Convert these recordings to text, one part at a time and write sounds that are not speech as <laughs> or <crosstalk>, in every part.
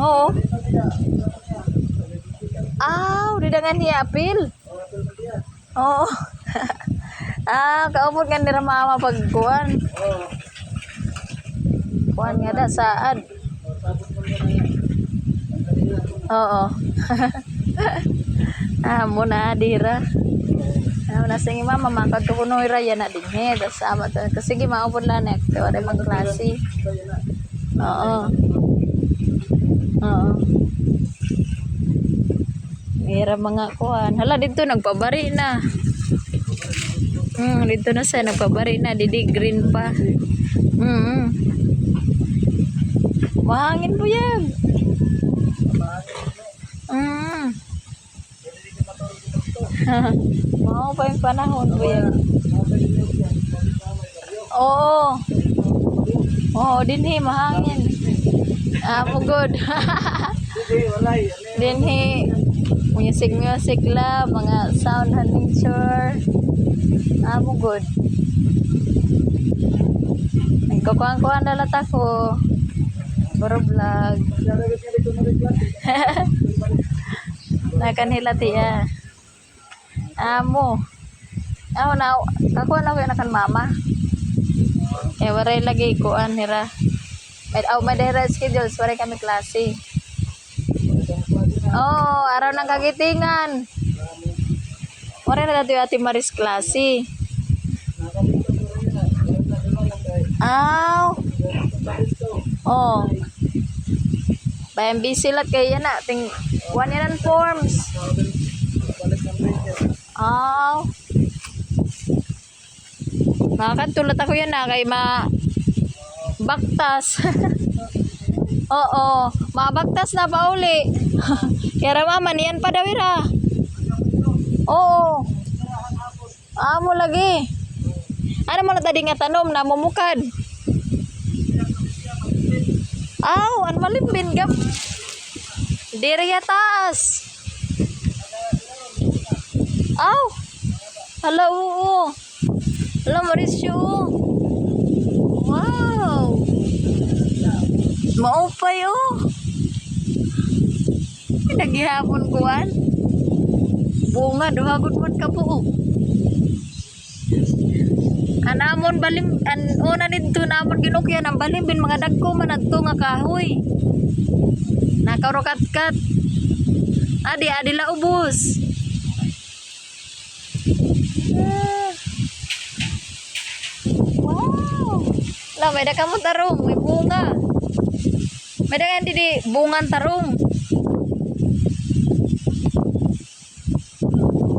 Oh, Aw, di dengan dia apil. Oh, ah, kaumod nga ni mama pagkuan. Kuan ada saat. Oh. oh. <laughs> ah, na dira. Ah. Ah, nah, na sige mama makan ko no iraya na din he. Das ama to. Kasi mau pun lah nek. oh, oh, oh Oo. Mira mga kuhan. Hala dito nagpabari na. Hmm, dito na siya nagpabari na. Didi green pa. Hmm. Mahangin po yan. Hmm. <laughs> Mau pa yung panahon po yan. Oo. Oo, dinhi mahangin. Ah, good. <laughs> dinhi music music la, mga sound and nature. Ah, good. Nagkukuhan-kuhan na lata ko. Puro vlog. <laughs> Nakanhila tiya. Amo. Ako na, kakuha ko yung nakan mama. Eh, waray lagi kuan hira. May, oh, may dahira schedules, waray kami klase. Oh, araw ng kagitingan. Waray na dati ati Maris klase. Aw. Oh. Bayan busy lat kay yan na. Ting, one yan forms. Aw. Makakantulot ako yan na kay ma baktas. <laughs> Oo, mabaktas na pa uli. <laughs> Kaya mama, niyan pa daw ira. Oo. Amo lagi. Ano mo na tadi nga tanom na mumukad? Aw, ano malimbin gap? Diri ya taas. Aw. Hala, oo. Hala, Mauricio. Wow. Maupay, oh. Naghihapon kuwan. Bunga, duhagod man ka po, oh. Anamon balim an una dito namon ginukyan ang balimbin mga dagko man adto nga kahoy. Nakarokat-kat. Adi adi la ubos. Ah. Wow. May da kamo bunga. May da kan di bungan tarong.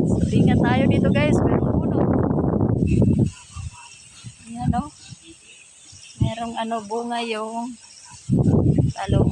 So, ingat tayo dito guys, pero puno. Ayan o. Merong ano bunga yung talong.